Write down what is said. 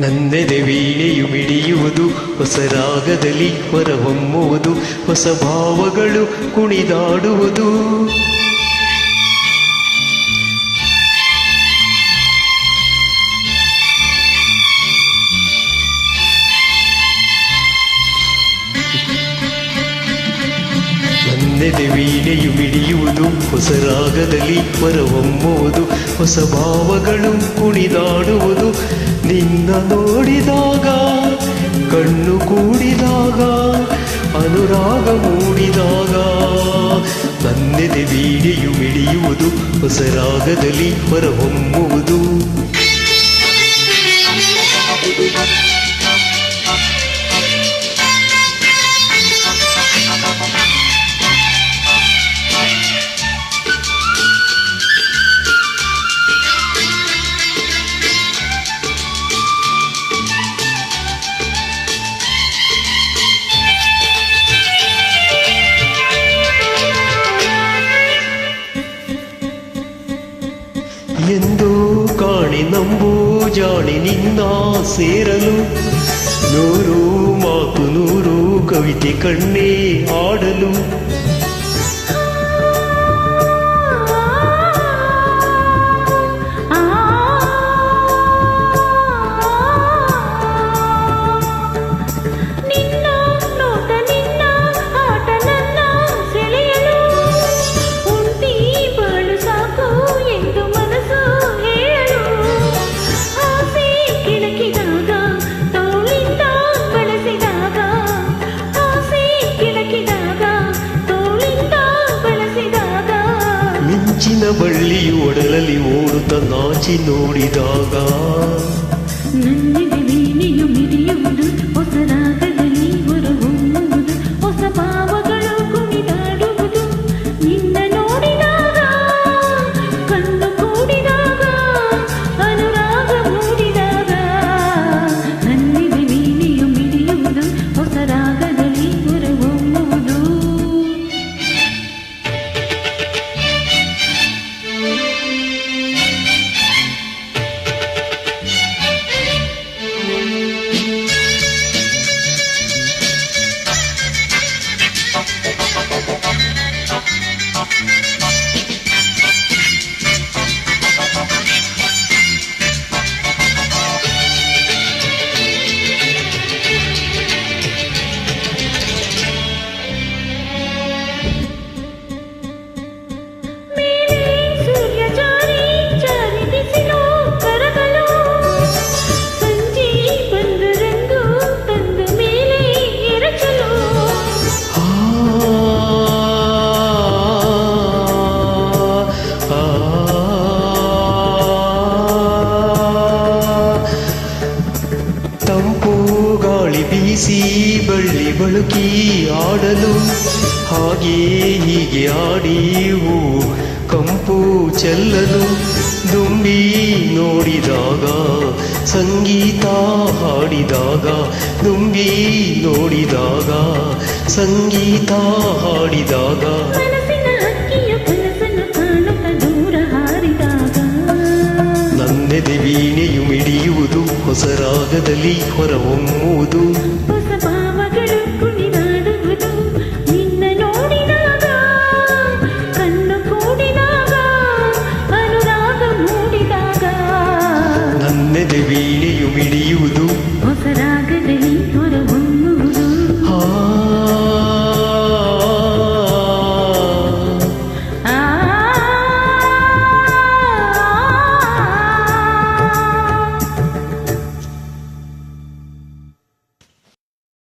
ನನ್ನೆದೆ ವೀಣೆಯು ಮಿಡಿಯುವುದು ಹೊಸ ರಾಗದಲ್ಲಿ ಹೊರಹೊಮ್ಮುವುದು, ಹೊಸ ಭಾವಗಳು ಕುಣಿದಾಡುವುದು. ನನ್ನೆದೆ ವೀಣೆಯು ಮಿಡಿಯುವುದು ಹೊಸ ರಾಗದಲ್ಲಿ ಹೊರಹೊಮ್ಮುವುದು, ಹೊಸ ಭಾವಗಳು ಕುಣಿದಾಡುವುದು. ನಿನ್ನ ನೋಡಿದಾಗ ಕಣ್ಣು ಕೂಡಿದಾಗ ಅನುರಾಗ ಮೂಡಿದಾಗ ನನ್ನೆದೆ ಬೀಡಿಯು ಮಿಡಿಯುವುದು ಹೊಸ ರಾಗದಲ್ಲಿ ಹೊರಹೊಮ್ಮುವುದು. ಜಾಣಿ ನಿನ್ನ ಸೇರಲು. ನೂರು ಮಾತು ನೂರು ಕವಿತೆ ಕಣ್ಣೇ ಆಡಲು. ಮಿಂಚಿನ ಬಳ್ಳಿಯು ಒಡಲಲ್ಲಿ ಓಡುತ್ತ ನಾಚಿ ನೋಡಿದಾಗ ಬಳುಕಿ ಆಡಲು ಹಾಗೆ ಹೀಗೆ ಆಡಿ ಹೂ ಕಂಪು ಚೆಲ್ಲಲು ದುಂಬಿ ನೋಡಿದಾಗ ಸಂಗೀತ ಹಾಡಿದಾಗ ದುಂಬಿ ನೋಡಿದಾಗ ಸಂಗೀತ ಹಾಡಿದಾಗ. ನಂದೆದೆ ನನ್ನೆದೆ ವೀಣೆಯು ಮಿಡಿಯುವುದು ಹೊಸ ರಾಗದಲ್ಲಿ ಹೊರಹೊಮ್ಮುವುದು.